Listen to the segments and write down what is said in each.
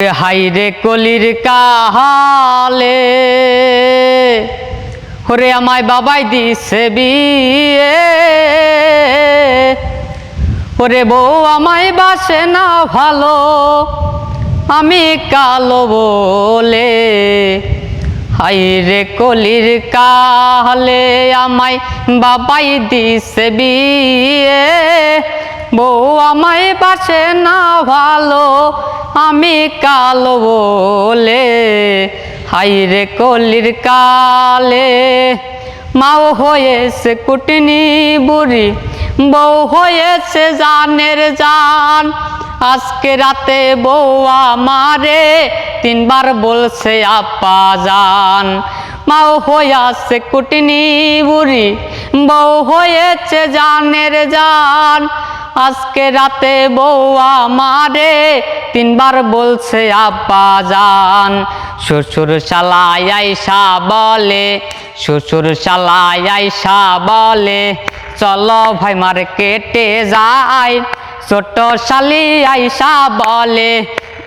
হাইরে কলির কাহালে, ওরে আমায় বাবাই দিছে বিয়ে। ওরে বউ আমায় বাসে না ভালো, আমি কালো বলে। হাইরে কলির কাহালে, আমায় বাবাই দিছে বিয়ে। বউ আমায় বাসে না ভালো আমি কালো বলে হাইরে কলির কালে। মাও হয়েছে কুটনি বুড়ি, বউ হয়েছে জানের জান। আজকে রাতে বউ আমারে তিনবার বলছে, আপা জান মাও হয়েছে কুটনি বুড়ি, বউ হয়েছে জানের জান। আজকে রাতে বউ আমারে তিনবার বলছে, আব্বা যান। শ্বশুর শালাই আইসা বলে, শ্বশুর শালাই আইসা বলে, চলো ভাই মার্কেটে যাই। ছোট শালি আইসা বলে,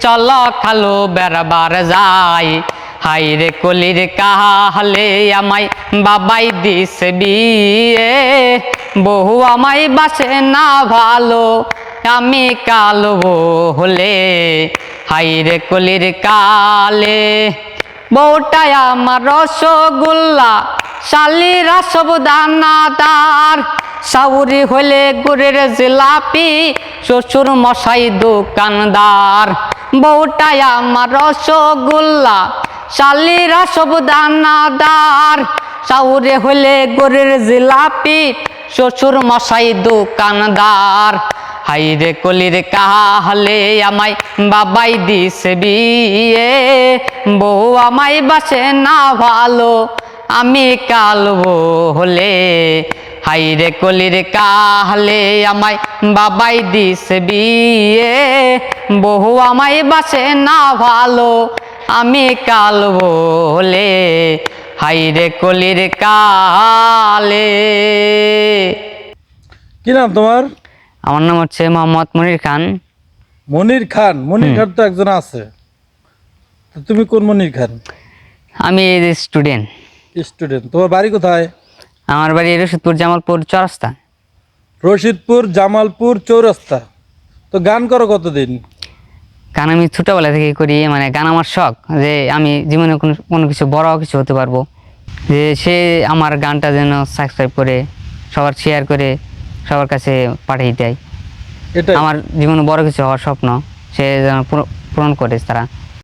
চলো খালো বেড়াবার যাই। হাই রে কলির কাহালে আমায় বাবাই দিস বিয়ে। বহু আমায় বাসে না ভালো, আমি কালো হলে হাই রে কলির কালে বউটাই আমার রসগোল্লা, শালিরা সব দানাদার সাউরি হলে গুড়ের জিলাপি, শ্বশুর মশাই দোকানদার। বউটাই আমার রসগোল্লা শালিরা সব দানাদার। সাউরে হলে গুড়ের জিলাপি, শ্বশুর মশাই দোকানদার। হাইরে কলির কাহালে আমায় বাবাই দিছে বিয়ে। বউ আমায় বাসে না ভালো, আমি কালবো হলে। হাইরে কলির কাহলে আমায় বাবাই দিছে বিয়ে। বহু আমায় বাসে না ভালো আমি কালবো হলে হাইরে কলির কালে। কি নাম তোমার? আমার নাম হচ্ছে মোহাম্মদ মনির খান। মনির খান? মনির খান তো একজন আছে। তো তুমি কোন মনির খান? আমি স্টুডেন্ট। স্টুডেন্ট। তোমার বাড়ি কোথায়? আমার বাড়ি রশিদপুর জামালপুর চরস্তা। রশিদপুর জামালপুর চৌরাস্তা। তো গান করো কতদিন? গান আমি ছোটোবেলা থেকে করি মানে গান আমার শখ যে আমি জীবনে কোনো কোনো কিছু বড় কিছু হতে পারব। যে সে আমার গানটা যেন সাবস্ক্রাইব করে সবার শেয়ার করে সবার কাছে পাঠিয়ে দেয়। আমার জীবনে বড় কিছু হওয়ার স্বপ্ন সে যেন পূরণ করে তারা।